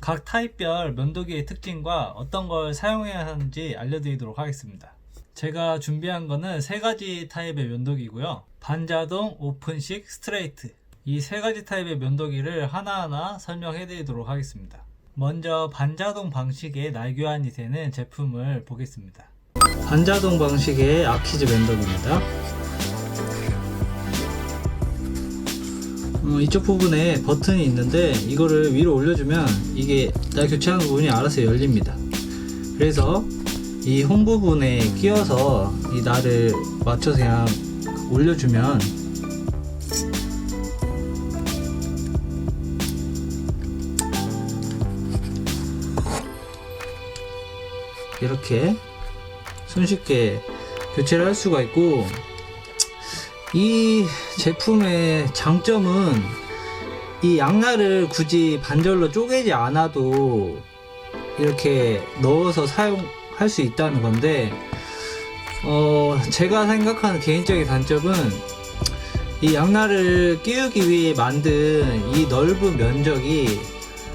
각 타입별 면도기의 특징과 어떤 걸 사용해야 하는지 알려드리도록 하겠습니다. 제가 준비한 거는 세 가지 타입의 면도기고요. 반자동, 오픈식, 스트레이트. 이 세 가지 타입의 면도기를 하나하나 설명해 드리도록 하겠습니다. 먼저 반자동 방식의 날교환이 되는 제품을 보겠습니다. 반자동 방식의 아키즈 면도기입니다. 어, 이쪽 부분에 버튼이 있는데 이거를 위로 올려주면 이게 날 교체하는 부분이 알아서 열립니다. 그래서 이 홈 부분에 끼워서 이 날을 맞춰서 그냥 올려주면 이렇게 손쉽게 교체를 할 수가 있고 이 제품의 장점은 이 양날을 굳이 반절로 쪼개지 않아도 이렇게 넣어서 사용할 수 있다는 건데 어 제가 생각하는 개인적인 단점은 이 양날을 끼우기 위해 만든 이 넓은 면적이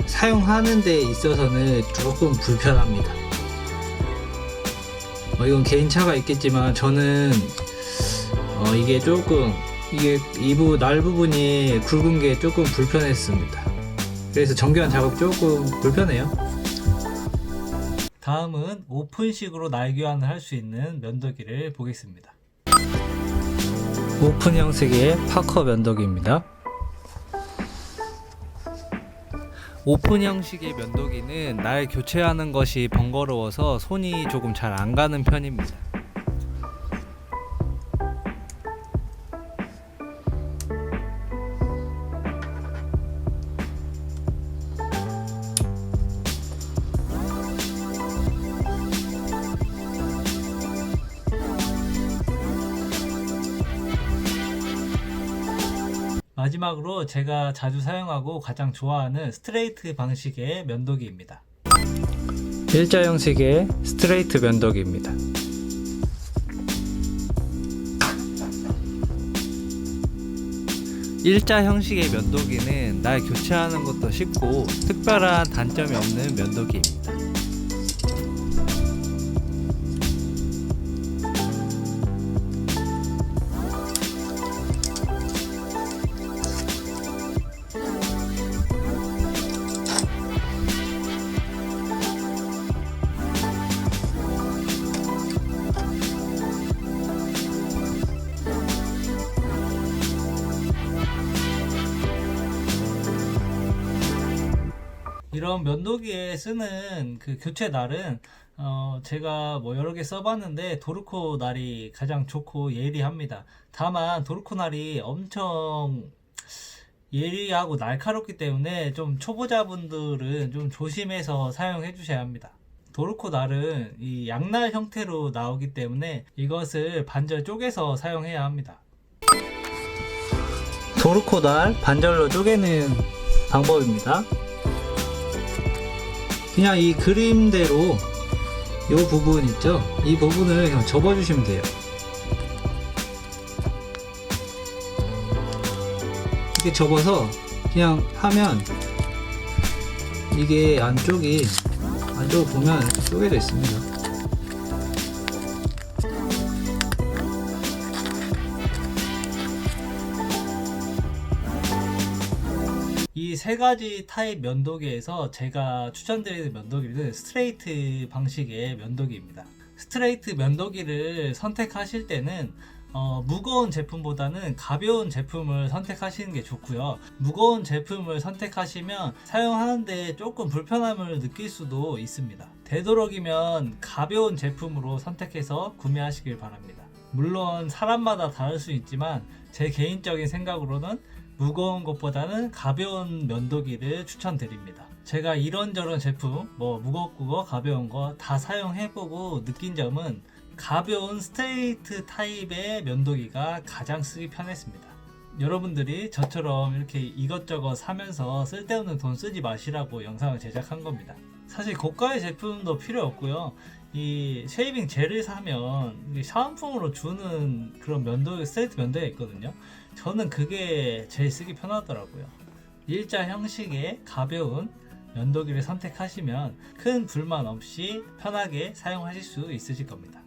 사용하는 데 있어서는 조금 불편합니다. 어, 이건 개인차가 있겠지만 저는 어, 이게 조금 이게 이부 날 부분이 굵은 게 조금 불편했습니다. 그래서 정교한 작업 조금 불편해요. 다음은 오픈식으로 날 교환을 할 수 있는 면도기를 보겠습니다. 오픈 형식의 파커 면도기입니다. 오픈 형식의 면도기는 날 교체하는 것이 번거로워서 손이 조금 잘 안 가는 편입니다. 마지막으로 제가 자주 사용하고 가장 좋아하는 스트레이트 방식의 면도기입니다. 일자 형식의 스트레이트 면도기입니다. 일자 형식의 면도기는 날 교체하는 것도 쉽고 특별한 단점이 없는 면도기입니다. 이런 면도기에 쓰는 그 교체 날은 어 제가 뭐 여러 개 써봤는데 도르코 날이 가장 좋고 예리합니다. 다만 도르코 날이 엄청 예리하고 날카롭기 때문에 좀 초보자분들은 좀 조심해서 사용해 주셔야 합니다. 도르코 날은 이 양날 형태로 나오기 때문에 이것을 반절 쪼개서 사용해야 합니다. 도르코 날 반절로 쪼개는 방법입니다. 그냥 이 그림대로 이 부분 있죠? 이 부분을 그냥 접어주시면 돼요. 이렇게 접어서 그냥 하면 이게 안쪽이 안쪽 보면 쪼개져 있습니다. 이 세 가지 타입 면도기에서 제가 추천드리는 면도기는 스트레이트 방식의 면도기입니다. 스트레이트 면도기를 선택하실 때는 어, 무거운 제품보다는 가벼운 제품을 선택하시는 게 좋고요. 무거운 제품을 선택하시면 사용하는데 조금 불편함을 느낄 수도 있습니다. 되도록이면 가벼운 제품으로 선택해서 구매하시길 바랍니다. 물론 사람마다 다를 수 있지만 제 개인적인 생각으로는 무거운 것보다는 가벼운 면도기를 추천드립니다. 제가 이런저런 제품, 뭐 무겁고 거, 가벼운 거 다 사용해보고 느낀 점은 가벼운 스트레이트 타입의 면도기가 가장 쓰기 편했습니다. 여러분들이 저처럼 이렇게 이것저것 사면서 쓸데없는 돈 쓰지 마시라고 영상을 제작한 겁니다. 사실 고가의 제품도 필요 없고요. 이 쉐이빙 젤을 사면 샤워품으로 주는 그런 면도 스트레이트 면도가 있거든요. 저는 그게 제일 쓰기 편하더라고요. 일자 형식의 가벼운 면도기를 선택하시면 큰 불만 없이 편하게 사용하실 수 있으실 겁니다.